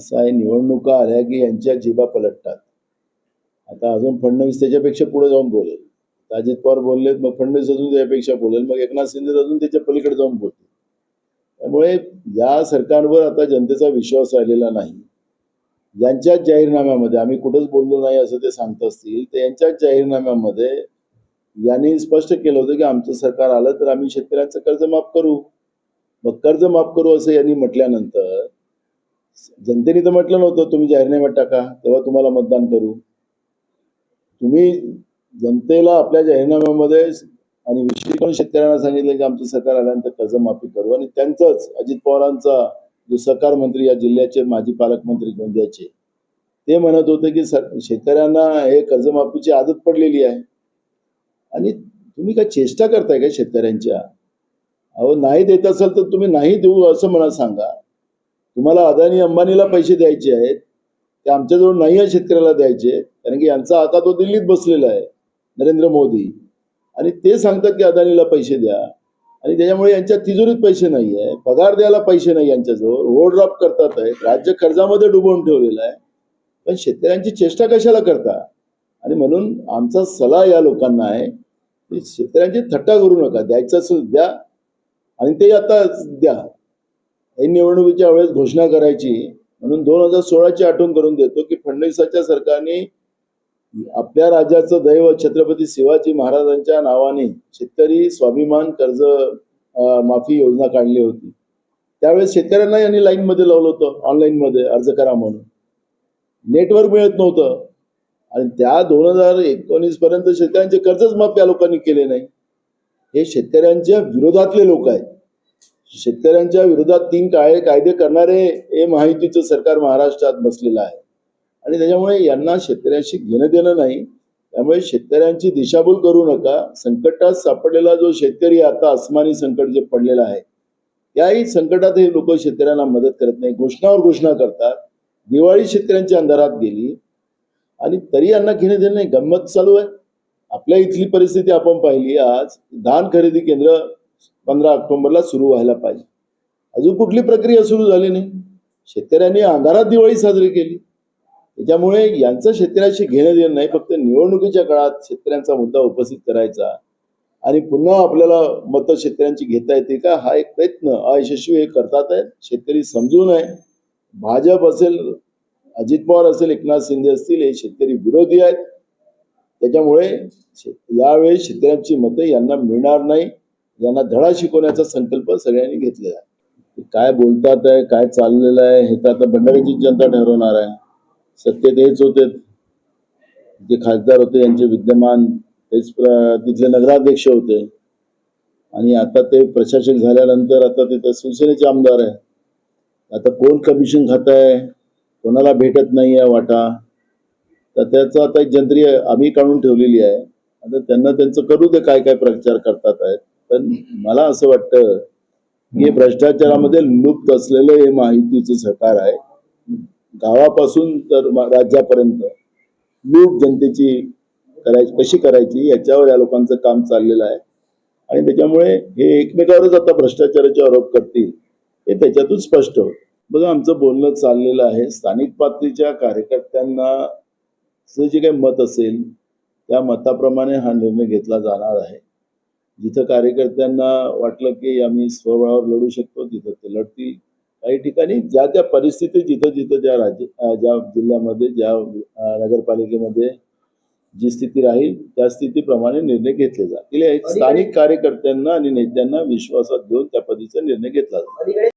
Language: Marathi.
असं आहे निवडणुका आल्या की यांच्या जिबा पलटतात. आता अजून फडणवीस त्याच्यापेक्षा पुढे जाऊन बोलेल. अजित पवार बोललेत मग फडणवीस अजून त्याच्यापेक्षा बोलेल मग एकनाथ शिंदे अजून त्याच्या पलीकडे जाऊन बोलतील. त्यामुळे या सरकारवर आता जनतेचा विश्वास राहिलेला नाही. यांच्याच जाहीरनाम्यामध्ये आम्ही कुठंच बोललो नाही असं ते सांगत असतील तर यांच्याच जाहीरनाम्यामध्ये यांनी स्पष्ट केलं होतं की आमचं सरकार आलं तर आम्ही शेतकऱ्यांचं कर्ज माफ करू. मग कर्ज माफ करू असं यांनी म्हटल्यानंतर जनतेने तर म्हटलं नव्हतं तुम्ही जाहीरनाम्यात टाका तेव्हा तुम्हाला मतदान करू. तुम्ही जनतेला आपल्या जाहीरनाम्यामध्ये आणि विशेष करून शेतकऱ्यांना सांगितलं की आमचं सरकार आल्यानंतर कर्जमाफी करू. आणि त्यांचंच अजित पवारांचा जो सहकार मंत्री या जिल्ह्याचे माजी पालकमंत्री गोंदियाचे ते म्हणत होते की सर शेतकऱ्यांना हे कर्जमाफीची आदत पडलेली आहे. आणि तुम्ही काय चेष्टा करताय का शेतकऱ्यांच्या? अहो नाही देत असाल तर तुम्ही नाही देऊ असं मला सांगा. तुम्हाला अदानी अंबानीला पैसे द्यायचे आहेत ते आमच्याजवळ नाही आहे शेतकऱ्याला द्यायचे कारण की यांचा आता तो दिल्लीत बसलेला आहे नरेंद्र मोदी. आणि ते सांगतात की अदानीला पैसे द्या. आणि त्याच्यामुळे यांच्या तिजोरीत पैसे नाही आहे पगार द्यायला पैसे नाही यांच्याजवळ ओव्हरड्राफ्ट करतात आहेत राज्य कर्जामध्ये डुबवून ठेवलेलं आहे. पण शेतकऱ्यांची चेष्टा कशाला करता? आणि म्हणून आमचा सल्ला या लोकांना आहे की शेतकऱ्यांची थट्टा करू नका द्यायचं असेल द्या आणि ते आता द्या. या निवडणुकीच्या वेळेस घोषणा करायची. म्हणून दोन हजार सोळाची आठवण करून देतो की फडणवीसाच्या सरकारने आपल्या राज्याचं दैव छत्रपती शिवाजी महाराजांच्या नावाने शेतकरी स्वाभिमान कर्ज माफी योजना काढली होती. त्यावेळेस शेतकऱ्यांना यांनी लाईनमध्ये लावलं होतं ऑनलाईनमध्ये अर्ज करा म्हणून. नेटवर्क मिळत नव्हतं. आणि त्या दोन हजार एकोणीस पर्यंत शेतकऱ्यांचे कर्जच माफ त्या लोकांनी केले नाही. हे शेतकऱ्यांच्या विरोधातले लोक आहेत. शेतकऱ्यांच्या विरोधात तीन काळे कायदे करणारे हे माहितीचं सरकार महाराष्ट्रात बसलेलं आहे. आणि त्याच्यामुळे यांना शेतकऱ्यांशी घेणं देणं नाही. त्यामुळे शेतकऱ्यांची दिशाभूल करू नका. संकटात सापडलेला जो शेतकरी आता अस्मानी संकट जे पडलेला आहे त्याही संकटात हे लोक शेतकऱ्यांना मदत करत नाही. घोषणावर घोषणा करतात. दिवाळी शेतकऱ्यांच्या अंधारात गेली. आणि तरी यांना घेणं देणं नाही. गंमत चालू आहे. आपल्या इथली परिस्थिती आपण पाहिली आज. धान खरेदी केंद्र पंधरा ऑक्टोबरला सुरू व्हायला पाहिजे. अजून कुठली प्रक्रिया सुरू झाली नाही. शेतकऱ्यांनी अंधारात दिवाळी साजरी केली. त्याच्यामुळे यांचं शेतकऱ्याशी घेणं देणं नाही फक्त निवडणुकीच्या काळात शेतकऱ्यांचा मुद्दा उपस्थित करायचा. आणि पुन्हा आपल्याला मतं शेतकऱ्यांची घेता येते का हा एक प्रयत्न अयशस्वी हे करतात आहेत. शेतकरी समजू नये भाजप असेल अजित पवार असेल एकनाथ शिंदे असतील हे शेतकरी विरोधी आहेत. त्याच्यामुळे यावेळेस यावेळी शेतकऱ्यांची मतं यांना मिळणार नाही. यांना धडा शिकवण्याचा संकल्प सगळ्यांनी घेतलेला आहे. काय बोलतात आहे काय चाललेलं आहे हे तर आता भंडाऱ्याची जनता ठरवणार आहे. सत्तेत हेच होते. जे खासदार होते यांचे विद्यमान तेच तिथले नगराध्यक्ष होते. आणि आता ते प्रशासक झाल्यानंतर आता तिथं शिवसेनेचे आमदार आहे. आता कोण कमिशन खात आहे कोणाला भेटत नाही आहे वाटा? तर त्याचं आता एक जंत्री आम्ही काढून ठेवलेली आहे. आता त्यांना त्यांचं करू दे काय काय प्रचार करतात आहेत. पण मला असं वाटतं की हे भ्रष्टाचारामध्ये लुप्त असलेलं हे माहितीचं सरकार आहे. गावापासून तर राज्यापर्यंत लूट जनतेची करायची कशी करायची याच्यावर या लोकांचं काम चाललेलं आहे. आणि त्याच्यामुळे हे एकमेकावरच आता भ्रष्टाचाराचे आरोप करतील हे त्याच्यातून स्पष्ट होत बघा आमचं बोलणं चाललेलं आहे. स्थानिक पातळीच्या कार्यकर्त्यांना जे काही मत असेल त्या मताप्रमाणे हा निर्णय घेतला जाणार आहे. जिथं कार्यकर्त्यांना वाटलं की आम्ही स्वबळावर लढू शकतो तिथं ते लढतील. काही ठिकाणी ज्या त्या परिस्थितीत जिथं जिथं ज्या राज्य ज्या जिल्ह्यामध्ये ज्या नगरपालिकेमध्ये जी स्थिती राहील त्या स्थितीप्रमाणे निर्णय घेतले जातील. स्थानिक कार्यकर्त्यांना आणि नेत्यांना विश्वासात घेऊन त्या पद्धतीचा निर्णय घेतला अलीकडे